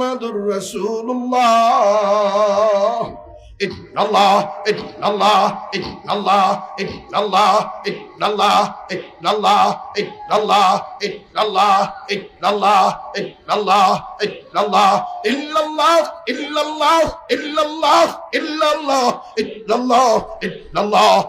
Muhammedur Resulullah. İllallah, illallah, illallah, illallah, illallah, illallah, illallah, illallah, illallah, illallah, illallah, illallah, illallah, illallah, illallah, illallah, illallah, illallah,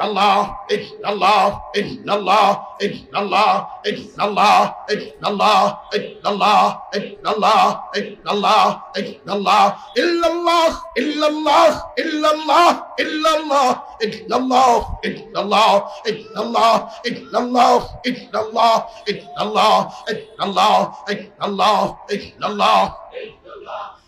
Allah, it's Allah, it's Allah, it's Allah, it's Allah, it's Allah, it's Allah, it's Allah, it's Allah, it's Allah, illallah, illallah, illallah, illallah, it's Allah, it's Allah, it's Allah, it's Allah, it's Allah, it's Allah, it's Allah, it's Allah, it's Allah, it's Allah.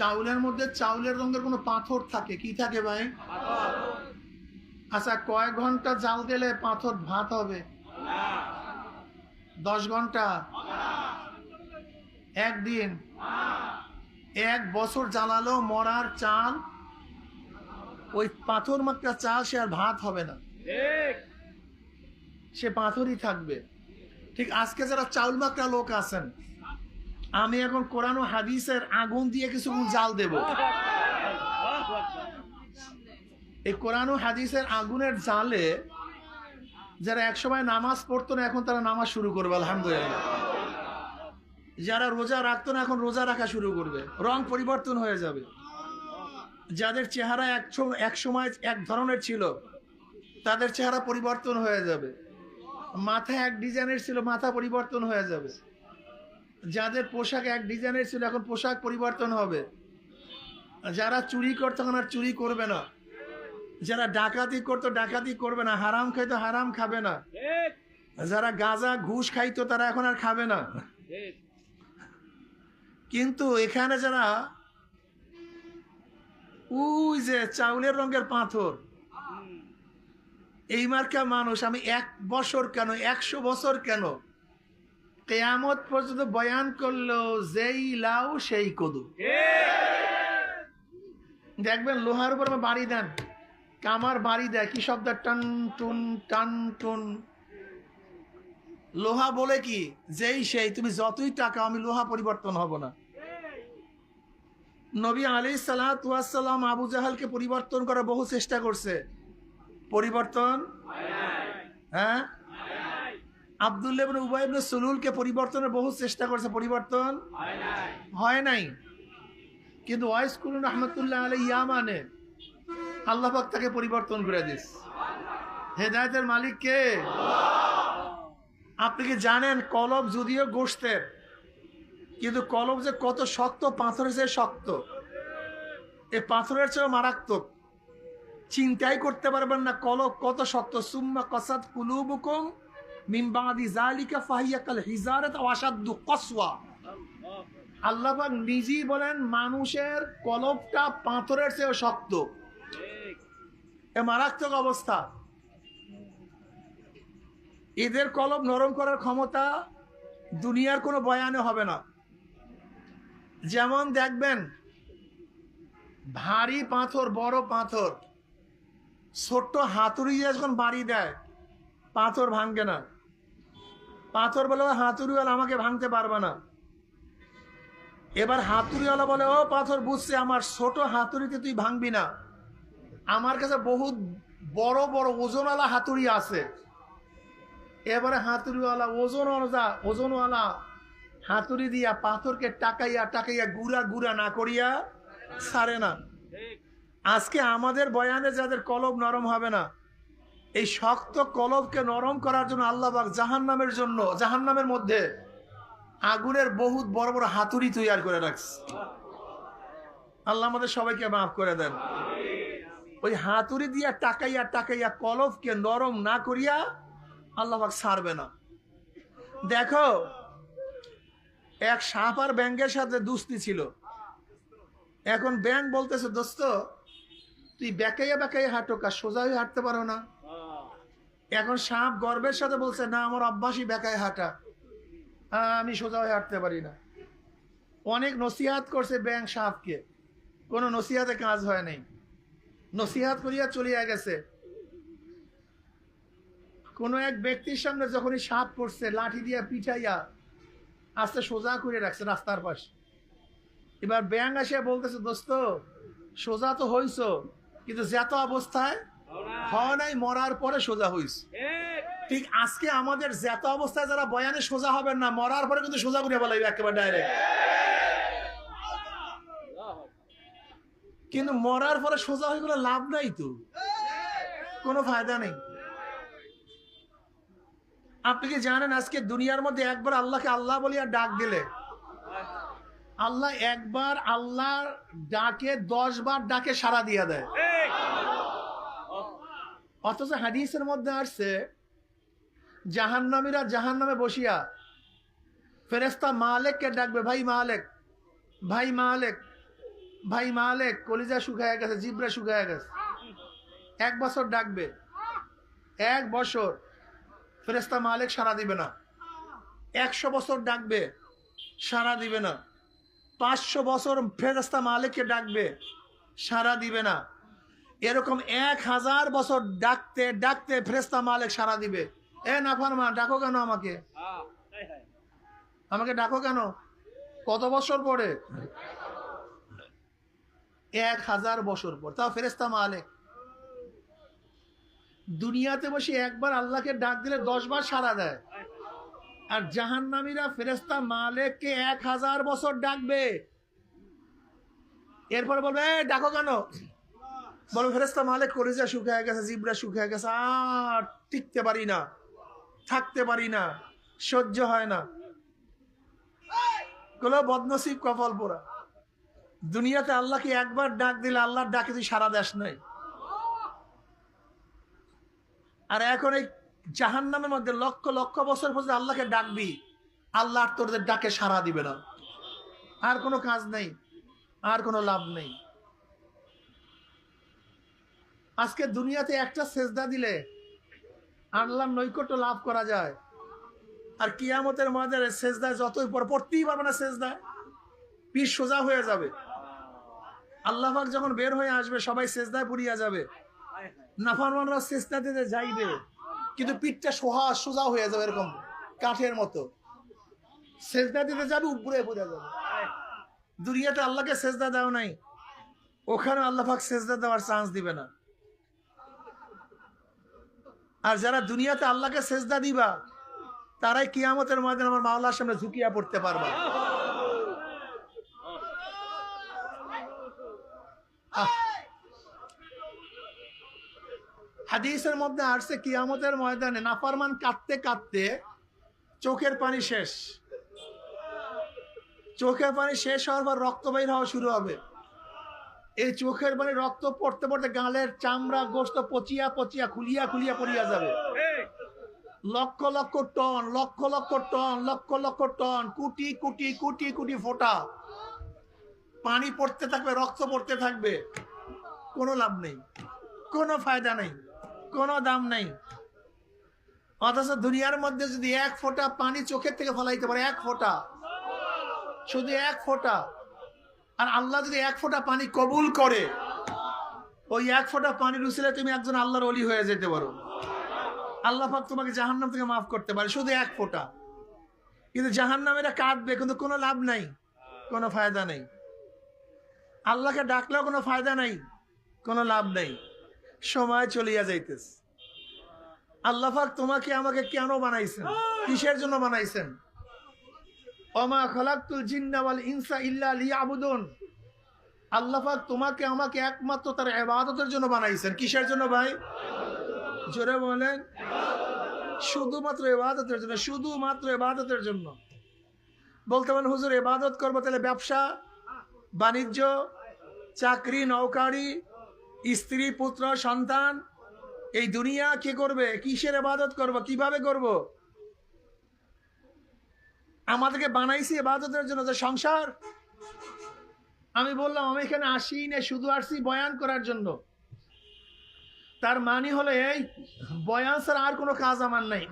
চাউলের মধ্যে চাউলের রঙের কোনো পাথর থাকে? কি থাকে ভাই? আচ্ছা কয়েক ঘণ্টা জাল দিলে পাথর ভাত হবে। দশ ঘণ্টা? একদিন? এক বছর জ্বালালো মরার চাল। ওই পাথর মাত্রা চাল সে আর ভাত হবে না। সে পাথরই থাকবে। ঠিক আজকে যারা চাউল মাত্রা লোক আছেন আমি এখন কোরআন ও হাদিসের আগুন দিয়ে কিছু জাল দেব। এই কোরআন ও হাদিসের আগুনের জালে যারা একসময় নামাজ পড়তো না, এখন তারা নামাজ শুরু করবে, আলহামদুলিল্লাহ। যারা রোজা রাখতো না, এখন রোজা রাখা শুরু করবে। রং পরিবর্তন হয়ে যাবে। যাদের চেহারা এক সময় এক ধরনের ছিল, তাদের চেহারা পরিবর্তন হয়ে যাবে। মাথা এক ডিজাইনের ছিল, মাথা পরিবর্তন হয়ে যাবে। যাদের পোশাক এক ডিজাইনের ছিল, এখন পোশাক পরিবর্তন হবে। যারা চুরি করতো, তখন আর চুরি করবে না। যারা ডাকাতি করতো, ডাকাতি করবে না। হারাম খাইতো, হারাম খাবে না। যারা গাঁজা, ঘুষ খাইতো, তারা এখন আর খাবে না। কিন্তু এখানে যারা ওই যে চাউলের রঙের পাথর, এই মার্কা মানুষ, আমি এক বছর কেন, একশো বছর কেন কেয়ামত পর্যন্ত বয়ান করল, যেই লাউ, সেই কদু। দেখবেন লোহার উপর বাড়ি দেন, কামার বাড়ি দেয়, কি শব্দ? টান, টুন টান, টুন। লোহা বলে কি? যেই সেই, তুমি যতই টাকা, আমি লোহা পরিবর্তন হব না। নবী আলী সালাম আবু জাহালকে পরিবর্তন করার বহু চেষ্টা করছে। পরিবর্তন? হ্যাঁ? আবদুল্লাহ ইবনে উবাই সুলুলকে পরিবর্তনের বহু চেষ্টা করছে। পরিবর্তন হয় নাই। কিন্তু ওয়াইস কুলুন রহমতুল্লাহ আলাই ইয়ামানে আল্লাহ পাক তাকে পরিবর্তন করে দিস। হেদায়তের মালিক কে? আপনি কি জানেন কলব যদিও গোষ্ঠের, কিন্তু কলব যে কত শক্ত, পাথরের চেয়ে শক্ত। এ পাথরের চেয়ে মারাত্মক। চিন্তাই করতে পারবেন না কলব কত শক্ত। সুম্মা কসাদ কুলুবুকুম মিমবাদি জালিকা ফাহিয়া কাল হিজারাত ওয়াসাদ্দু কসওয়া। আল্লাহ নিজেই বলেন, মানুষের কলবটা পাথরের চেয়ে শক্ত। এ মারাত্মক অবস্থা। এদের কলব নরম করার ক্ষমতা দুনিয়ার কোনো বয়ানে হবে না। যেমন দেখবেন, ভারী পাথর, বড় পাথর, ছোট্ট হাতুড়ি যখন বাড়ি দেয়, পাথর ভাঙবে না। পাথর বলে "ও হাতুড়িওয়ালা আমাকে ভাঙতে পারবে না। এবার হাতুড়িওয়ালা বলে, ও পাথর, বুঝছে, আমার ছোট হাতুড়িতে তুই ভাঙবি না। আমার কাছে বহুত বড় বড় ওজনওয়ালা হাতুড়ি আছে। এবারে হাতুড়িওয়ালা ওজন ওজনওয়ালা হাতুড়ি দিয়া পাথরকে টাকাইয়া টাকাইয়া গুড়া গুড়া না করিয়া ছাড়ে না। আজকে আমাদের বয়ানে যাদের কলব নরম হবে না এই শক্ত কলবকে নরম করার জন্য আল্লাহ জাহান নামের জন্য জাহান নামের মধ্যে আগুনের বহুত বড় বড় হাতুড়ি তৈরি করে রাখছে। আল্লাহ আমাদের সবাইকে মাফ করে দেন। ওই হাতুড়ি দিয়া টাকাইয়া টাকাইয়া কলবকে নরম না করিয়া আল্লাহ পাক ছাড়বে না। দেখো, এক সাপ আর ব্যাংকের সাথে দুস্তি ছিল। এখন ব্যাংক বলতেছে, দোস্ত, তুই বেকাইয়া বেকাইয়া হাঁটো, কাজ সোজা হয়ে হাঁটতে পারো না। এখন সাপ গর্বের সাথে বলছে না আমার অভ্যাসই বেকায় হাঁটা। আহ, আমি সোজা হয়ে হাঁটতে পারি না। অনেক নসিহাত করছে ব্যাংক সাপকে। কোনো নসিহাতে কাজ হয় নাই। নসিহাত করিয়া চলিয়া গেছে। কোনো এক ব্যক্তির সামনে যখনই সাপ পড়ছে লাঠি দিয়া পিঠাইয়া আস্তে সোজা করে রাখছে রাস্তার পাশে। এবার ব্যাংক আসিয়া বলতেছে দোস্ত সোজা তো হইছ কিন্তু যেত অবস্থায় হয় নাই, মরার পরে সোজা হইস ঠিক আজকে আমাদের যেত অবস্থায় যারা বয়ানে সোজা হবেন না, মরার পরে কিন্তু সোজা করে বলাইবে একেবারে ডাইরেক্ট কিন্তু মরার পরে সোজা হয়ে গেলে লাভ নাই তো। কোনো ফায়দা নেই। আপনি কি জানেন আজকে দুনিয়ার মধ্যে একবার আল্লাহকে আল্লাহ বলিয়া ডাক দিলে? আল্লাহ একবার আল্লাহ ডাকে দশ বার ডাকে সাড়া দিয়া দেয়। অথচ হাদিসের মধ্যে আসছে, জাহান্নামীরা জাহান্নামে বসিয়া ফেরেস্তা মালেককে ডাকবে, ভাই মালেক ভাই মালেক ভাই মালেক, কলিজা শুকায় গেছে, জিব্রা শুকায় গেছে। এক বছর ডাকবে, এক বছর ফেরেস্তা মালেক সারা দিবে না। একশো বছর ডাকবে সারা দিবে না। পাঁচশো বছর ফেরেস্তা মালিককে ডাকবে সারা দিবে না। এরকম এক হাজার বছর ডাকতে ডাকতে ফেরেস্তা মালিক সারা দিবে। এ নাফারমা ডাকো কেন আমাকে? আমাকে ডাকো কেন? কত বছর পরে? এক হাজার বছর পর। তাও ফেরেস্তা মালিক। দুনিয়াতে বসে একবার আল্লাহকে ডাক দিলে দশ বার সারা দেয়। আর জাহান্নামীরা ফেরেস্তা মালেককে এক হাজার বছর ডাকবে। এরপরে বলবে ডাকো কেন? বলো ফেরেস্তা মালিক কলেজা শুকিয়ে গেছে, জিবরা শুকিয়ে গেছে, আর টিকতে পারি না, থাকতে পারি না, সহ্য হয় না। গুলো বদনসিব কপাল পোড়া। দুনিয়াতে আল্লাহকে একবার ডাক দিলে আল্লাহর ডাকে তুই সারা দেশ নাই। আর এখন এই জাহান নামের মধ্যে লক্ষ লক্ষ বছর পর্যন্ত আল্লাহকে ডাকবি, আল্লাহ তোদের ডাকে সারা দিবে না। আর কোনো কাজ নেই, আর কোনো লাভ নেই। আজকে দুনিয়াতে একটা সেজদা দিলে আল্লাহর নৈকট্য লাভ করা যায়। আর কিয়ামতের মধ্যে সেজদায় যতই পর পড়তেই পারবে না সেজদায়। পিঠ সোজা হয়ে যাবে। আল্লাহ যখন বের হয়ে আসবে, সবাই সেজদায় পুরিয়া যাবে। নাফারমানরা সেজদা দিতে যাইবে। কিন্তু পিঠটা সোহা, সোজা হয়ে যাবে এরকম কাঠের মতো। সেজদা দিতে যাবে, উপরে পড়ে যাবে। দুনিয়াতে আল্লাহকে সেজদা দাও নাই। ওখানে আল্লাহ পাক সেজদা দেওয়ার চান্স দিবে না। আর যারা দুনিয়াতে আল্লাহকে সেজদা দিবা, তারাই কিয়ামতের মধ্যে আমার মাওলার সামনে ঝুঁকিয়া পড়তে পারবা। হাদিসের মধ্যে আসছে, কিয়ামতের ময়দানে নাফারমান কাঁদতে কাঁদতে চোখের পানি শেষ। চোখের পানি শেষ হওয়ার পর রক্ত বাইর হওয়া শুরু হবে। এই চোখের পানি রক্ত পড়তে পড়তে গালের চামড়া গোস্ত পচিয়া পচিয়া খুলিয়া খুলিয়া পড়িয়া যাবে। Lakh lakh ton lakh lakh ton lakh lakh ton কুটি কুটি কুটি কুটি ফোটা। পানি পড়তে থাকবে রক্ত পড়তে থাকবে। কোনো লাভ নেই। কোনো ফায়দা নেই। কোনো দাম নেই। অথচ দুনিয়ার মধ্যে যদি এক ফোঁটা পানি চোখের থেকে ফলাইতে পারে এক ফোঁটা। শুধু এক ফোঁটা। আর আল্লাহ যদি এক ফোঁটা পানি কবুল করে, ওই এক ফোঁটা পানির উচিলে তুমি একজন আল্লাহর অলি হয়ে যেতে পারো। আল্লাহ পাক তোমাকে জাহান্নাম থেকে মাফ করতে পারে, শুধু এক ফোঁটা। কিন্তু জাহান্নামেরা কাঁদবে, কিন্তু কোনো লাভ নাই, কোনো ফায়দা নেই। আল্লাহকে ডাকলেও কোনো ফায়দা নাই, কোনো লাভ নেই। সময় চলিয়া যাইতেছে। আল্লাহ পাক তোমাকে আমাকে কেন বানাইছেন? কিসের জন্য বানাইছেন? অমা খলাকুল জিন্নাওয়াল ইনসা ইল্লা লিয়াবুদুন। আল্লাহ পাক তোমাকে, আমাকে একমাত্র তার ইবাদতের জন্য বানাইছেন। কিসের জন্য ভাই? জোরে বলেন। শুধুমাত্র ইবাদতের জন্য, শুধুমাত্র ইবাদতের জন্য। বলতে পারেন, হুজুর, ইবাদত করব তাহলে ব্যবসা, বাণিজ্য, চাকরি নৌকারি স্ত্রী, পুত্র, সন্তান, এই দুনিয়া কে করবে? কিসের ইবাদত করব? কীভাবে করব? আমাদেরকে বানাইছি ইবাদতের জন্য যে সংসার। আমি বললাম, আমি এখানে আসি না, শুধু আসছি বয়ান করার জন্য। তার মানে হলো এই, বয়ান ছাড়া আর কোনো কাজ আমার নাই।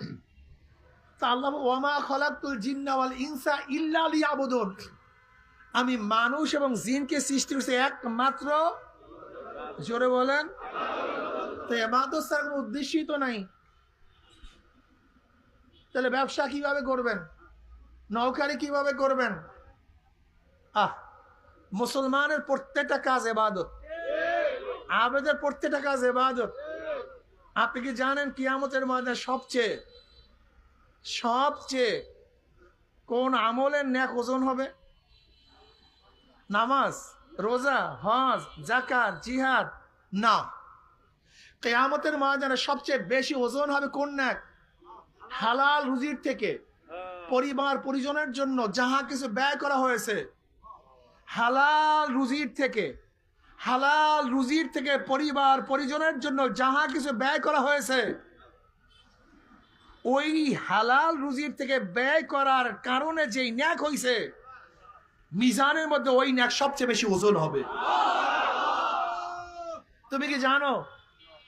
তা আল্লাহ ওয়ামা খলাকুল জিন্নাওয়াল ইনসা ইল্লা লিয়াবুদুন। আমি মানুষ এবং জিনকে সৃষ্টি করছি একমাত্র। জোরে বলেন। তো এবাদত ছাড়া কোনো উদ্দেশ্যই তো নাই। তাহলে ব্যবসা কীভাবে করবেন? নৌকারি কীভাবে করবেন? আহ, মুসলমানের প্রত্যেকটা কাজ এবাদত। আবেদের প্রত্যেকটা কাজ এবাদত। আপনি কি জানেন কিয়ামতের মধ্যে সবচেয়ে সবচেয়ে কোন আমলের ন্যাক ওজন হবে? নামাজ, রোজা, হজ জাকাত জিহাদ? না। কেয়ামতের ময়দানে সবচেয়ে বেশি ওজন হবে কোন ন্যাক? হালাল রুজির থেকে। পরিবার, পরিজনের জন্য যাহা কিছু ব্যয় করা হয়েছে, হালাল রুজির থেকে, হালাল রুজির থেকে পরিবার, পরিজনের জন্য যাহা কিছু ব্যয় করা হয়েছে, ওই হালাল রুজির থেকে ব্যয় করার কারণে যেই ন্যাক হয়েছে মিজানের মধ্যে ওই ন্যাক সবচেয়ে বেশি ওজন হবে। তুমি কি জানো?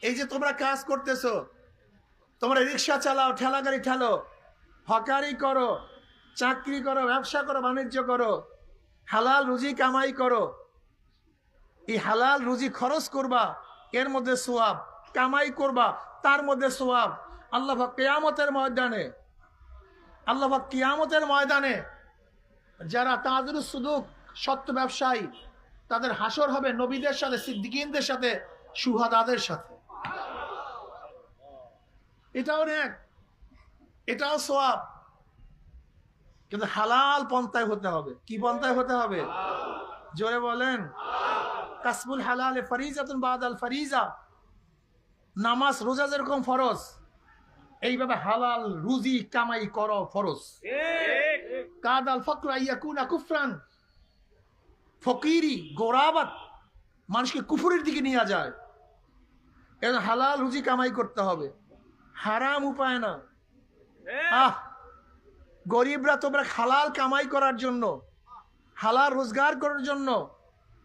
এই যে তোমরা কাজ করতেছো, তোমরা রিক্সা চালাও ঠেলা গাড়ি ঠেলো হকারি করো, চাকরি করো, ব্যবসা করো, বাণিজ্য করো, হালাল রুজি কামাই করো। এই হালাল রুজি খরচ করবা, এর মধ্যে সোয়াব, কামাই করবা, তার মধ্যে সোয়াব। আল্লাহ কেয়ামতের ময়দানে, আল্লাহ কিয়ামতের ময়দানে যারা তাদের সুদুক সত্য ব্যবসায়ী, তাদের হাসর হবে নবীদের সাথে, সিদ্দিকিনদের সাথে, সুহাদাদের সাথে। এটাও নেক। এটাও সোয়াব কিন্তু হালাল পন্থায় হতে হবে। কি পন্থায় হতে হবে? জোরে বলেন। কাসবুল হালালে ফারিজাতুন বাদাল ফারিজা। নামাজ, রোজা যেরকম ফরজ, এইভাবে হালাল রুজি কামাই করো ফরজ। কাদাল ফকর ইয়াকুনা কুফরান। ফকিরি, গোরাবাত মানুষকে কুফুরের দিকে নিয়ে যায়। এর হালাল রুজি কামাই করতে হবে। হারাম উপায় না আহ, গরিবরা তোমরা হালাল কামাই করার জন্য, হালাল রোজগার করার জন্য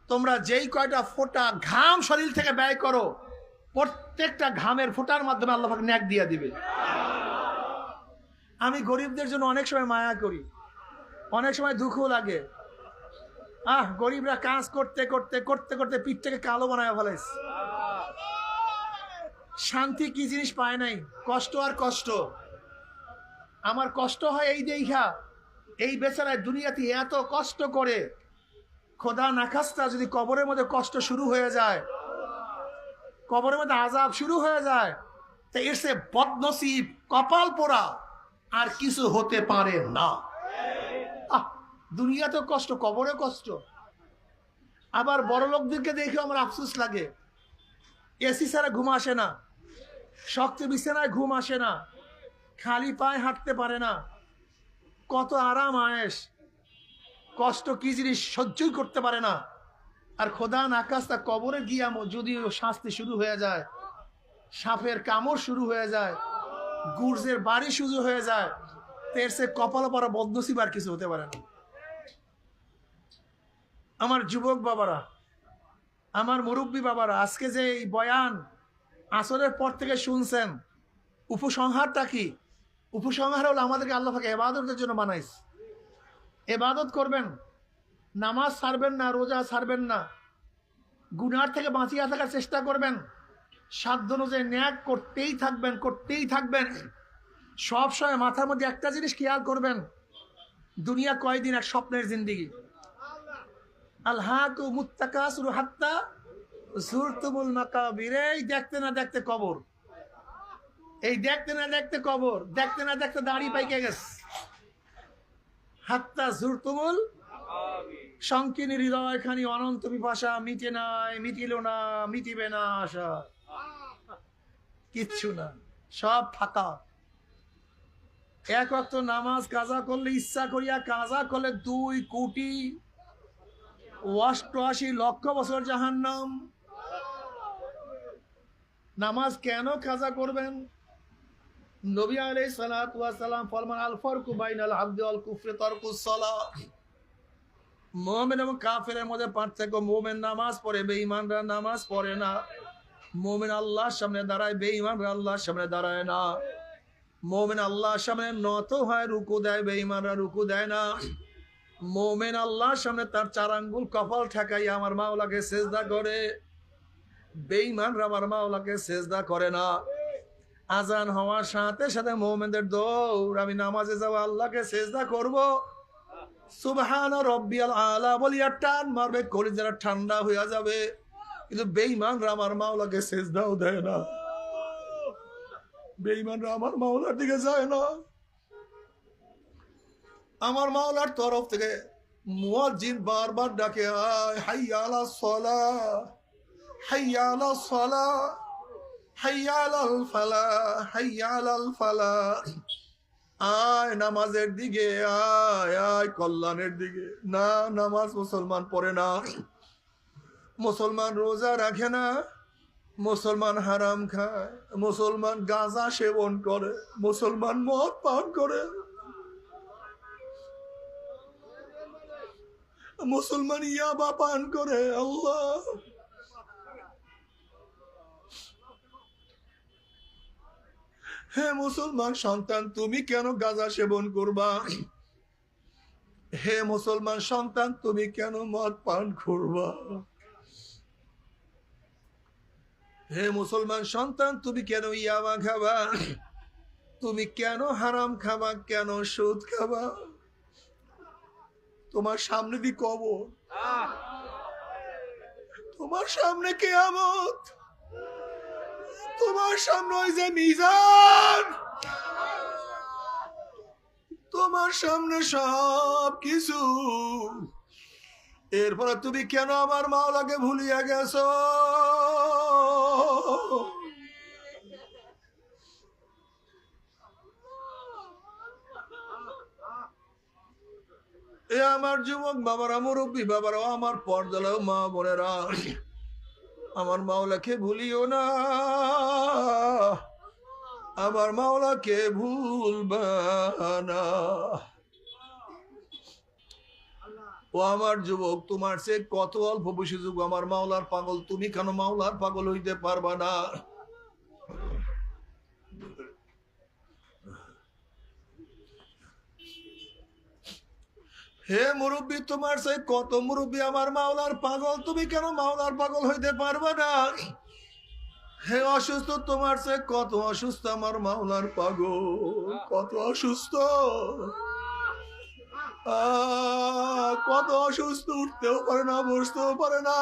তোমরা যেই কয়টা ফোঁটা ঘাম শরীর থেকে ব্যয় করো, প্রত্যেকটা ঘামের ফোঁটার মাধ্যমে আল্লাহ ন্যাক দিয়ে দিবে। আমি গরিবদের জন্য অনেক সময় মায়া করি, অনেক সময় দুঃখ লাগে। আহ, গরিবরা কাজ করতে করতে করতে করতে পিঠ থেকে কালো বানায় ফেলাইছে। শান্তি কি জিনিস পায় নাই? কষ্ট আর কষ্ট। আমার কষ্ট হয় এই দেখা এই বেচারায় দুনিয়াতে এত কষ্ট করে। খোদা নাখাস্তা, যদি কবরের মধ্যে কষ্ট শুরু হয়ে যায়, কবরের মধ্যে আজাব শুরু হয়ে যায়, তা এর সে বদনসিব, কপাল পোড়া আর কিছু হতে পারে না। আহ, দুনিয়াতেও কষ্ট কবরে কষ্ট। আবার বড় লোকদেরকে দেখে আমার আফসোস লাগে। এসি ছাড়া ঘুম আসে না। শক্ত বিছানায় ঘুম আসে না। খালি পায়ে হাঁটতে পারে না। কত আরাম আয়েস কষ্ট কি জিনিস সহ্যই করতে পারে না। আর খোদা আকাশ তা কবরে গিয়া ম- যদি শাস্তি শুরু হয়ে যায়, সাপের কামড় শুরু হয়ে যায়, গুর্জের বাড়ি শুরু হয়ে যায় এর কপাল পরা বদনসিব আর কিছু হতে পারে না। আমার যুবক বাবারা, আমার মুরব্বী বাবারা, আজকে যে এই বয়ান আসরের পর থেকে শুনছেন, উপসংহারটা কি? উপসংহার হলো আমাদেরকে আল্লাহ পাকে এবাদতের জন্য বানাইস এবাদত করবেন, নামাজ ছাড়বেন না, রোজা ছাড়বেন না, গুনার থেকে বাঁচিয়ে থাকার চেষ্টা করবেন, সাধ্য অনুযায়ী ন্যাক করতেই থাকবেন করতেই থাকবেন। সব সময় মাথার মধ্যে একটা জিনিস খেয়াল করবেন, দুনিয়া কয়দিন এক স্বপ্নের জিন্দিগি? আল্লাহ মুত্তাকাসুর হাত্তা জুরতুমুল মাকাবির, এই দেখতে না দেখতে কবর। এই দেখতে না দেখতে কবর, দেখতে না দেখতে দাড়ি পাইকে গেছে। হাত্তা জুরতুমুল সংকীর্ণ হৃদয় খানি অনন্ত পিপাসা, মিটে নাই, মিটিল না, মিটিবে না আশা। কিচ্ছু না, সব ফাঁকা। এক অক্ত নামাজ কাজা করলে ইচ্ছা করিয়া কাজা করলে দুই কোটি অষ্টআশি লক্ষ বছর জাহান্নাম। নামাজ কেন কাজা করবেন? নবী ওয়াস সালাম ফরমান, আল ফারকু বাইনাল আবদি ওয়াল কুফরি তারকুস সালাহ মুমিন এবং কাফেরের মধ্যে পার্থক্য, মুমিন নামাজ পড়ে, বেঈমানরা নামাজ পড়ে না। মুমিন আল্লাহর সামনে দাঁড়ায়, বেঈমানরা আল্লাহর সামনে দাঁড়ায় না। মুমিন আল্লাহর সামনে নত হয়, রুকু দেয়, বেঈমানরা রুকু দেয় না। মোমেন আল্লাহর সামনে তার চার আঙ্গুল কপাল ঠেকাই আমার মাওলাকে সেজদা করে। বেঈমানরা আমার মাওলাকে সেজদা করে না। আজান হওয়ার সাথে সাথে মোমেনদের দৌড়, আমি নামাজে যাব আল্লাহকে সেজদা করব। সুবহান রব্বিয়াল আলা বলিয়া টান মারবে কলিজারা ঠান্ডা হয়ে যাবে। কিন্তু বেঈমানরা আমার মাওলাকে সেজদাও দেয় না। বেঈমানরা আমার মাওলার দিকে যায় না। আমার মাওলার তরফ থেকে মুয়াজ্জিন বারবার ডাকে, আয় হাইয়া আলা সলা হাইয়া আলা সলা হাইয়া আলাল ফালা হাইয়া আলাল ফালা। আয় নামাজের দিকে, আয় আয় কল্যাণের দিকে। না, নামাজ মুসলমান পড়ে না। মুসলমান রোজা রাখে না। মুসলমান হারাম খায়। মুসলমান গাঁজা সেবন করে। মুসলমান মদ পান করে। মুসলমান ইয়াবা পান করে। আল্লাহ। হে মুসলমান সন্তান তুমি কেন গাঁজা সেবন করবা? হে মুসলমান সন্তান তুমি কেন মদ পান করবা? হে মুসলমান সন্তান তুমি কেন ইয়াবা খাবা? তুমি কেন হারাম খাবা? কেন সুদ খাবা? তোমার সামনে দি কবর। তোমার সামনে কেয়ামত। তোমার সামনে ওই যে মিজান। তোমার সামনে সব কিছু এরপরে তুমি কেন আমার মাওলাকে ভুলিয়া গেছো? এ আমার যুবক বাবারা, মুরব্বী বাবারা আমার পর্দালাও মা বোনেরা। আমার মাওলাকে ভুলিও না। আমার মাওলাকে ভুলবানা ও আমার যুবক, তোমার সে কত অল্প বয়সী যুগ আমার মাওলার পাগল, তুমি কেন মাওলার পাগল হইতে পারবা না? হে মুরব্বী, তোমার সেই কত মুরব্বী আমার মাওলার পাগল? তুমি কেন মাওলার পাগল হইতে পারবে না? হে অসুস্থ, তোমার সে কত অসুস্থ আমার মাওলার পাগল? কত অসুস্থ? কত অসুস্থ, উঠতেও পারে না, বসতেও পারে না।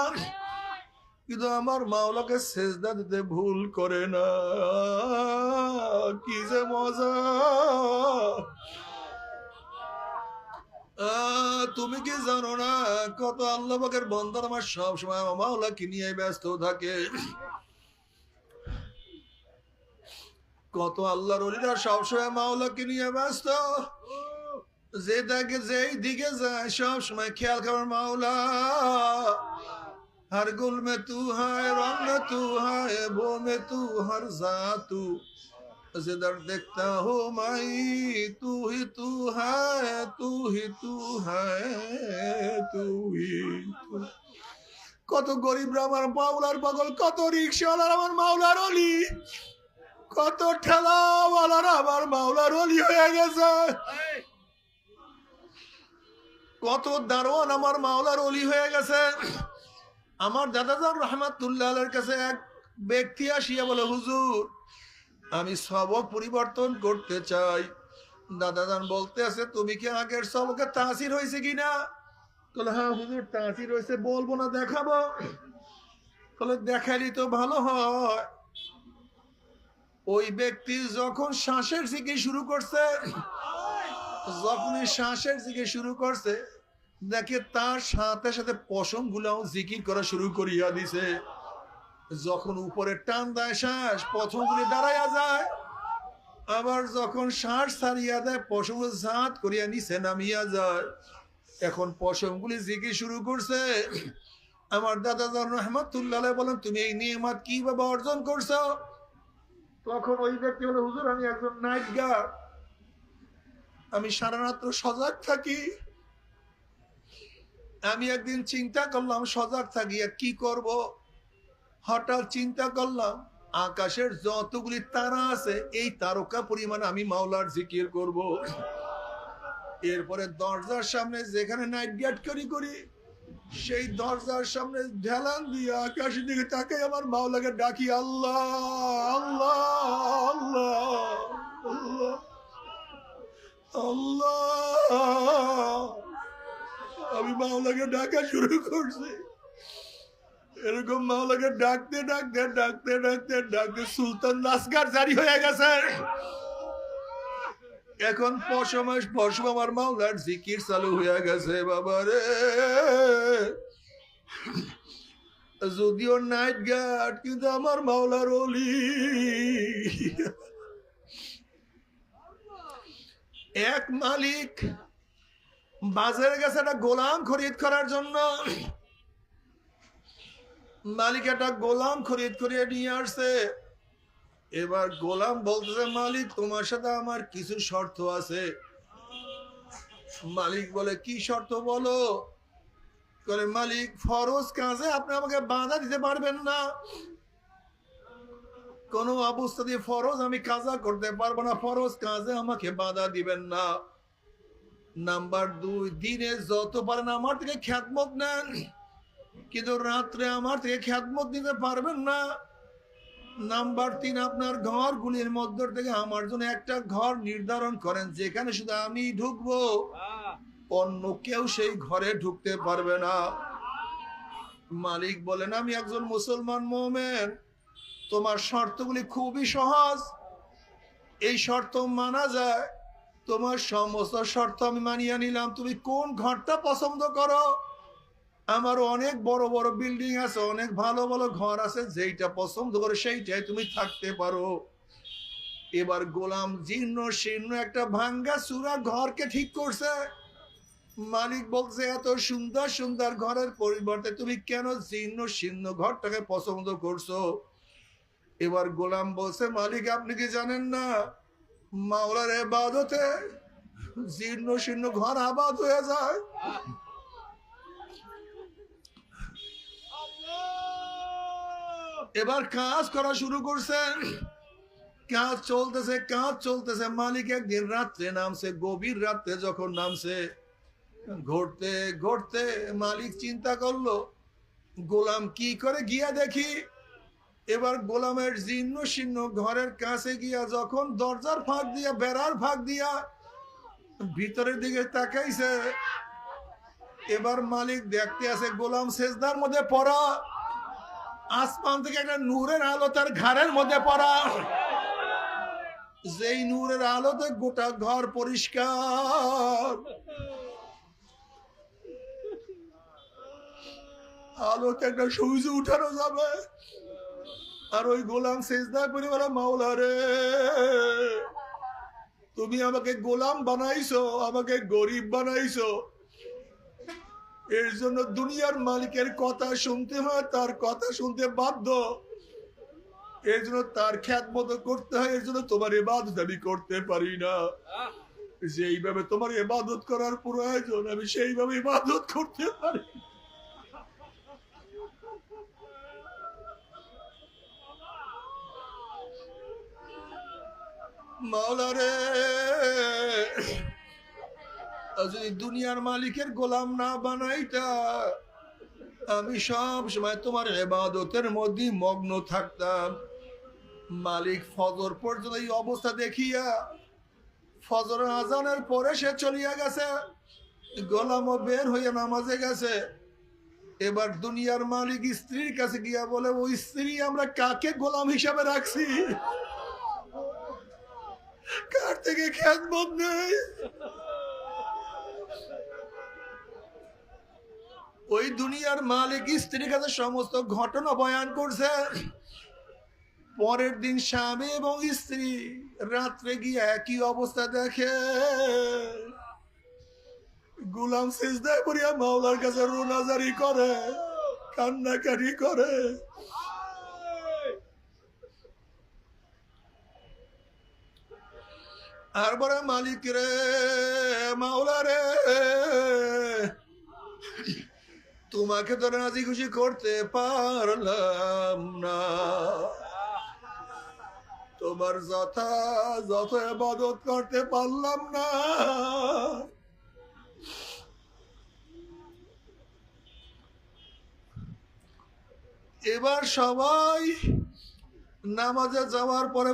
কিন্তু আমার মাওলাকে সেজদা দিতে ভুল করে না। কি যে মজা! তুমি কি জানো না কত আল্লাহ পাকের বন্দার আমার সব সময় আমার মাওলাকে নিয়ে ব্যস্ত থাকে কত আল্লাহর অলিরা সবসময় মাওলাকে নিয়ে ব্যস্ত যে দেখে যেই দিকে যায় সব সময় খেয়াল করার মাওলা हर गुल में तू है रंग में तू है वो में तू हर जातू जिधर देखता हो माई तू ही तू है तू ही तू है तू ही तू কত গরিবরা আমার মাওলার পাগল কত রিক্সাওয়ালার আমার মাওলার অলি কত ঠেলাওয়ালার আমার মাওলার অলি হয়ে গেছে কত দারোয়ান আমার মাওলার অলি হয়ে গেছে আমার দাদাজান রহমাতুল্লাহ কাছে এক ব্যক্তি আসিয়া বলে হুজুর আমি সবক পরিবর্তন করতে চাই। দাদাজান বলতে আছে, তুমি কি আগের সবকে তাসির হয়েছে কিনা বলে হ্যাঁ হুজুর, তাসির হয়েছে, বলব না, দেখাবো। বলে দেখালি তো ভালো হয়। ওই ব্যক্তি যখন শ্বাসের দিকে শুরু করছে, যখনই শ্বাসের দিকে শুরু করছে, দেখে তার সাথে সাথে পশম গুলাও জিকির করা শুরু করিয়া দিছে। যখন উপরে টান দেয় শ্বাস পশম গুলি দাঁড়াইয়া যায়। আবার যখন শ্বাস ছাড়িয়া দেয়, পশম জাত করিয়া নিচে নামিয়া যায়। এখন পশম গুলি জিকির শুরু করছে। আমার দাদা রহমতুল্লাহ বলেন, তুমি এই নিয়মাত কীভাবে অর্জন করছ? তখন ওই ব্যক্তি বলে, হুজুর, আমি একজন নাইট গার্ড আমি সারা রাত্র সজাগ থাকি। আমি একদিন চিন্তা করলাম, সজাগ থাকি, আর কি করব? হঠাৎ চিন্তা করলাম, আকাশের যতগুলি তারা আছে, এই তারকা পরিমাণে আমি মাওলার জিকির করব। এরপরে দরজার সামনে যেখানে নাইট গার্ড করি করি, সেই দরজার সামনে ঢেলান দিয়ে আকাশের দিকে তাকে আমার মাওলাকে ডাকি আল্লাহ আল্লাহ আল্লাহ আল্লাহ। আমি মাওলাকে ডাকা শুরু করছি। এরকম মাওলাকে ডাকতে ডাকতে ডাকতে ডাকতে ডাকতে সুলতান লাসকার জারি হয়ে গেছে। এখন পশমাস পশম আমার মাওলার জিকির চালু হয়ে গেছে বাবা রে যদিও নাইট গার্ড, কিন্তু আমার মাওলার অলি। এক মালিক বাজারে গেছে একটা গোলাম খরিদ করার জন্য। মালিক একটা গোলাম খরিদ করে নিয়ে আসছে। এবার গোলাম বলতেছে, মালিক, তোমার সাথে আমার কিছু শর্ত আছে। মালিক বলে, কি শর্ত বলো? বলে, মালিক, ফরজ কাজে আপনি আমাকে বাধা দিতে পারবেন না। কোন অবস্থা দিয়ে ফরজ আমি কাজা করতে পারব না। ফরজ কাজে আমাকে বাধা দিবেন না। নাম্বার দুই, দিনে যত পারেন আমার থেকে খ্যাতমত নেন। কিন্তু রাত্রে আমার থেকে খ্যাতমত নিতে পারবেন না। নাম্বার তিন আপনার ঘরগুলির মধ্য থেকে আমার জন্য একটা ঘর নির্ধারণ করেন যেখানে শুধু আমি ঢুকবো। অন্য কেউ সেই ঘরে ঢুকতে পারবে না। মালিক বলেন আমি একজন মুসলমান মোমেন। তোমার শর্তগুলি খুবই সহজ। এই শর্ত মানা যায়। তোমার সমস্ত শর্ত আমি মানিয়ে নিলাম। তুমি কোন ঘরটা পছন্দ করো? আমার অনেক বড় বড় বিল্ডিং আছে, অনেক ভালো ভালো ঘর আছে, যেইটা পছন্দ করে সেইটাই তুমি থাকতে পারো। এবার গোলাম জীর্ণ শীর্ণ একটা ভাঙ্গা চূড়া ঘরকে ঠিক করছে। মালিক বলছে, এত সুন্দর সুন্দর ঘরের পরিবর্তে তুমি কেন জীর্ণ শীর্ণ ঘরটাকে পছন্দ করছ? এবার গোলাম বলছে, মালিক, আপনি কি জানেন না? মাওলার এবাদতে জীর্ণ শীর্ণ ঘর আবাদ হয়ে যায়। এবার কাজ করা শুরু করছেন কাজ চলতেছে কাজ চলতেছে। মালিক একদিন রাত্রে নামছে, গভীর রাত্রে যখন নামছে, ঘুরতে ঘুরতে মালিক চিন্তা করল, গোলাম কি করে গিয়া দেখি? এবার গোলামের জীর্ণ শীর্ণ ঘরের কাছে গিয়া যখন দরজার ফাঁক দিয়া, বেড়ার ফাঁক দিয়া ভিতরের দিকে তাকাইছে, এবার মালিক দেখতে আছে গোলাম সেজদার মধ্যে পড়া। আসমান থেকে একটা নূরের আলো তার ঘরের মধ্যে পড়া। যেই নূরের আলোতে গোটা ঘর পরিষ্কার। আলোতে একটা সূর্য উঠানো যাবে। আর ওই গোলাম সেজদা করে বলে, মাওলা রে, তুমি আমাকে গোলাম বানাইছো, আমাকে গরিব বানাইছো এর জন্য দুনিয়ার মালিকের কথা শুনতে হয়, তার কথা শুনতে বাধ্য। এর জন্য তার খ্যাত মতো করতে হয়, এর জন্য তোমার এবাদত আমি করতে পারি না। যেইভাবে তোমার এবাদত করার প্রয়োজন, আমি সেইভাবে ইবাদত করতে পারি। মাওলা রে আর যদি দুনিয়ার মালিকের গোলাম না বানাইতা, আমি সব সময় তোমার এবাদতের মধ্যে মগ্ন থাকতাম। মালিক ফজর পর্যন্ত এই অবস্থা দেখিয়া ফজর আজানের পরে সে চলিয়া গেছে, গোলামও বের হইয়া নামাজে গেছে। এবার দুনিয়ার মালিক স্ত্রীর কাছে গিয়া বলে, ওই স্ত্রী আমরা কাকে গোলাম হিসাবে রাখছি? কার থেকে খ্যাতমত নেই? ওই দুনিয়ার মালিক স্ত্রীর কাছে সমস্ত ঘটনা বয়ান করছে। পরের দিন স্বামী এবং স্ত্রী রাত্রে গিয়ে একই অবস্থা দেখে। গুলাম সিজদায় পড়িয়া মাওলার কাছে রোনাজারি করে কান্নাকারি করে। আর বড় মালিক রে, মাওলা রে। তোমাকে তো রাজি খুশি করতে পারলাম না। তোমার যথা যত এবাদত করতে পারলাম না। এবার সবাই নামাজে যাওয়ার পরে